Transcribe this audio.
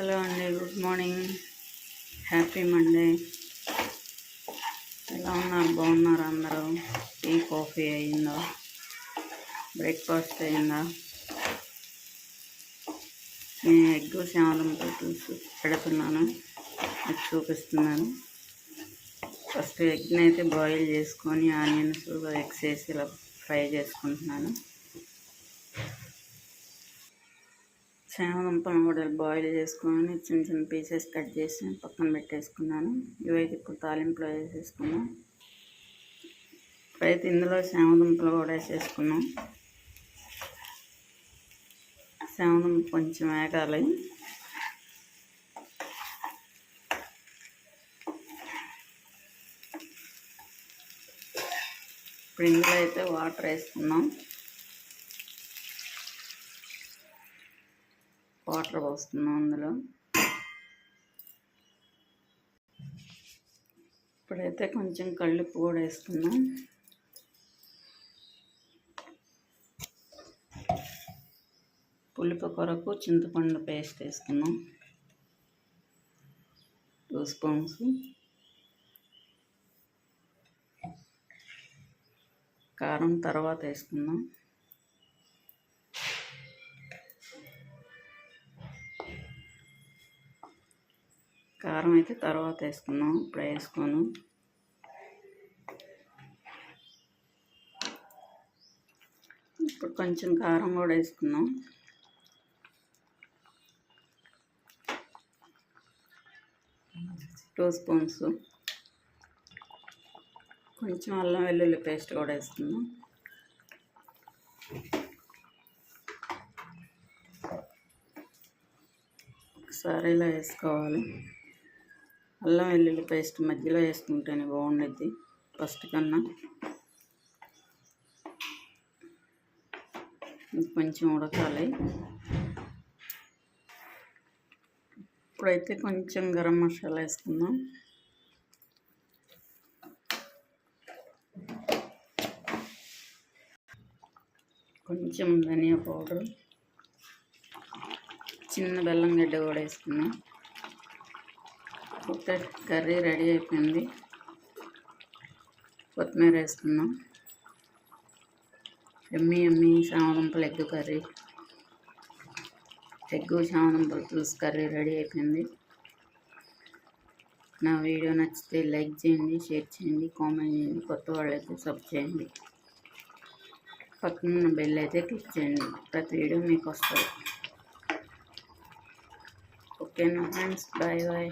Hello అండి good morning. Happy Monday. ఎలా ఉన్నారు? బాగున్నారు అందరూ? టీ కాఫీ అయిందా? బ్రేక్ఫాస్ట్ అయిందా? నేను ఎగ్ శ్యామలంతో చూసి పెడుతున్నాను. అది చూపిస్తున్నాను. ఫస్ట్ ఎగ్ని అయితే బాయిల్ చేసుకొని ఆనియన్స్ ఎగ్స్ వేసి ఇలా ఫ్రై చేసుకుంటున్నాను. చామదుంపను కూడా బాయిల్ చేసుకొని చిన్న చిన్న పీసెస్ కట్ చేసి పక్కన పెట్టేసుకున్నాను. ఇవైతే ఇప్పుడు తాలింపులో వేసేసుకున్నాం. ఇప్పుడైతే ఇందులో చామదుంపలు కూడా వేసేసుకున్నాం. చామదుంప కొంచెం వేగాలి. ఇప్పుడు ఇందులో అయితే వాటర్ వేసుకున్నాం. వాటర్ పోస్తున్నాం అందులో. ఇప్పుడైతే కొంచెం కళ్ళుప్పు కూడా వేసుకున్నాం పులుపు కొరకు చింతపండు పేస్ట్ వేసుకున్నాం టూ స్పూన్స్. కారం తర్వాత వేసుకుందాం. కారం అయితే తర్వాత వేసుకున్నాం ఇప్పుడు వేసుకోను. ఇప్పుడు కొంచెం కారం కూడా వేసుకున్నాం టూ స్పూన్స్. కొంచెం అల్లం వెల్లుల్లి పేస్ట్ కూడా వేసుకున్నాం ఒకసారి ఇలా వేసుకోవాలి. అల్లం వెల్లుల్లి పేస్ట్ మధ్యలో వేసుకుంటేనే బాగుండేది ఫస్ట్ కన్నా. కొంచెం ఉడకాలి. ఇప్పుడైతే కొంచెం గరం మసాలా వేసుకుందాం. కొంచెం ధనియా పౌడర్. చిన్న బెల్లం గడ్డ కూడా వేసుకున్నాం ఒక కర్రీ రెడీ అయిపోయింది. కొత్తిమీర వేసుకున్నాం ఎమ్మి ఎమ్మి చామదుంపలు ఎగ్గు కర్రీ. ఎగ్గు చామదుంపలు పులుసు కర్రీ రెడీ అయిపోయింది. నా వీడియో నచ్చితే లైక్ చేయండి షేర్ చేయండి కామెంట్ చేయండి కొత్త వాళ్ళైతే సబ్ చేయండి. పక్కన బెల్ అయితే క్లిక్ చేయండి. ప్రతి వీడియో మీకు వస్తుంది. ఓకేనా ఫ్రెండ్స్ బాయ్ బాయ్.